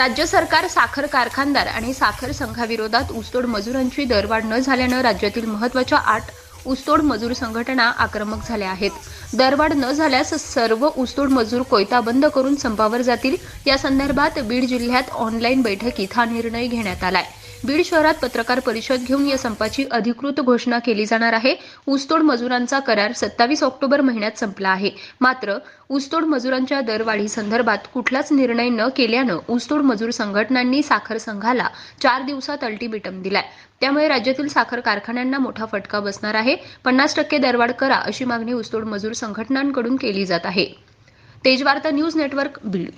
राज्य सरकार साखर कारखानदार आणि साखर संघाविरोधात ऊसतोड मजुरांची दरवाढ न झाल्यानं राज्यातील महत्त्वाच्या आठ ऊसतोड मजूर संघटना आक्रमक झाल्या आहेत. दरवाढ न झाल्यास सर्व ऊसतोड मजूर कोयता बंद करून संपावर जातील. या संदर्भात बीड जिल्ह्यात ऑनलाईन बैठकीत हा निर्णय घेण्यात आलाय. बीड शहरात पत्रकार परिषद घेऊन या संपाची अधिकृत घोषणा केली जाणार आहे. ऊसतोड मजुरांचा करार सत्तावीस ऑक्टोबर महिन्यात संपला आहे. मात्र ऊसतोड मजुरांच्या दरवाढी संदर्भात कुठलाच निर्णय न केल्यानं ऊसतोड मजूर संघटनांनी साखर संघाला चार दिवसात अल्टिमेटम दिलाय. त्यामुळे राज्यातील साखर कारखान्यांना मोठा फटका बसणार आहे. पन्नास टक्के दरवाढ करा अशी मागणी ऊसतोड मजूर संघटनांकडून केली जात आहे. Tejvarta news network Beed.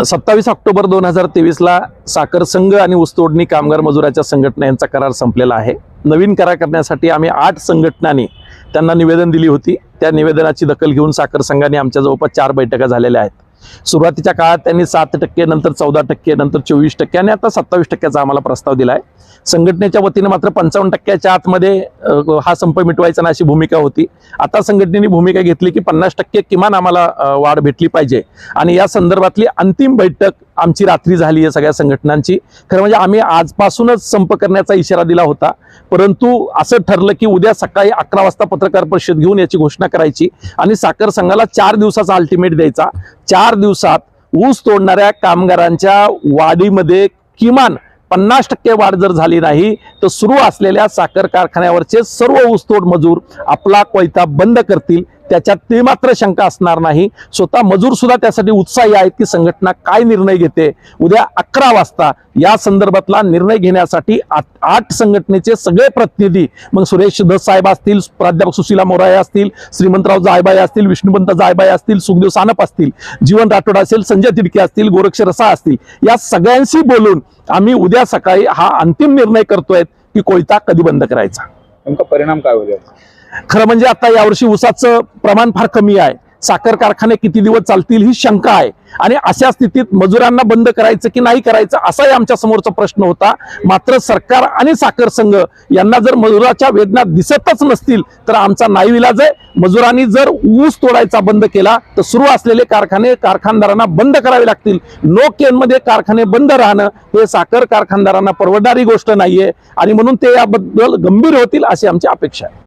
सत्तावीस ऑक्टोबर दोन हजार तेवीसला साखर संघ आणि ऊसतोडणी कामगार मजुराच्या संघटना यांचा करार संपलेला आहे. नवीन करार करण्यासाठी आम्ही आठ संघटनांनी त्यांना निवेदन दिली होती. त्या निवेदनाची दखल घेऊन साखर संघाने आमच्या जवळपास चार बैठका झालेल्या आहेत. सुरुवातीच्या काळात त्यांनी सात टक्के नंतर चौदा टक्के नंतर चोवीस टक्के आणि आता सत्तावीस टक्क्याचा आम्हाला प्रस्ताव दिला आहे संघटनेच्या वतीने मात्र पंचावन्न टक्क्याच्या आतमध्ये हा संप मिटवायचा ना अशी भूमिका होती. आता संघटनेने भूमिका घेतली की पन्नास टक्के किमान आम्हाला वाढ भेटली पाहिजे. आणि या संदर्भातली अंतिम बैठक आमची रात्री झाली आहे सगळ्या संघटनांची. खरं म्हणजे आम्ही आजपासूनच संप करण्याचा इशारा दिला होता. परंतु असं ठरलं की उद्या सकाळी अकरा वाजता पत्रकार परिषद घेऊन याची घोषणा करायची आणि साखर संघाला चार दिवसाचा अल्टिमेट द्यायचा. चार दिवसात ऊस तोडणाऱ्या कामगारांच्या वाढीमध्ये किमान पन्नास टक्के वाढ जर झाली नाही तर सुरू असलेल्या साखर कारखान्यावरचे सर्व ऊसतोड मजूर आपला कोयता बंद करतील. त्याच्यात ती मात्र शंका असणार नाही. स्वतः मजूर सुद्धा त्यासाठी उत्साही आहेत की संघटना काय निर्णय घेते. उद्या अकरा वाजता या संदर्भातला निर्णय घेण्यासाठी आठ संघटनेचे सगळे प्रतिनिधी मग सुरेश दस साहेब असतील प्राध्यापक सुशीला मोराय असतील श्रीमंतराव जायबाई असतील विष्णुपंत जायबाई असतील सुखदेव सानप असतील जीवन राठोड असेल संजय तिडके असतील गोरक्ष रसा असतील या सगळ्यांशी बोलून आम्ही उद्या सकाळी हा अंतिम निर्णय करतोय की कोयता कधी बंद करायचा. नेमका परिणाम काय होईल खरं म्हणजे आता यावर्षी ऊसाचं प्रमाण फार कमी आहे. साखर कारखाने किती दिवस चालतील ही शंका आहे. आणि अशा स्थितीत मजुरांना बंद करायचं की नाही करायचं असाही आमच्या समोरचा प्रश्न होता. मात्र सरकार आणि साखर संघ यांना जर मजुराच्या वेदना दिसतच नसतील तर आमचा नाईविलाज आहे. मजुरांनी जर ऊस तोडायचा बंद केला तर सुरू असलेले कारखाने कारखानदारांना बंद करावे लागतील. नो केनमध्ये कारखाने बंद राहणं हे साखर कारखानदारांना परवडणारी गोष्ट नाहीये. आणि म्हणून ते याबद्दल गंभीर होतील अशी आमची अपेक्षा आहे.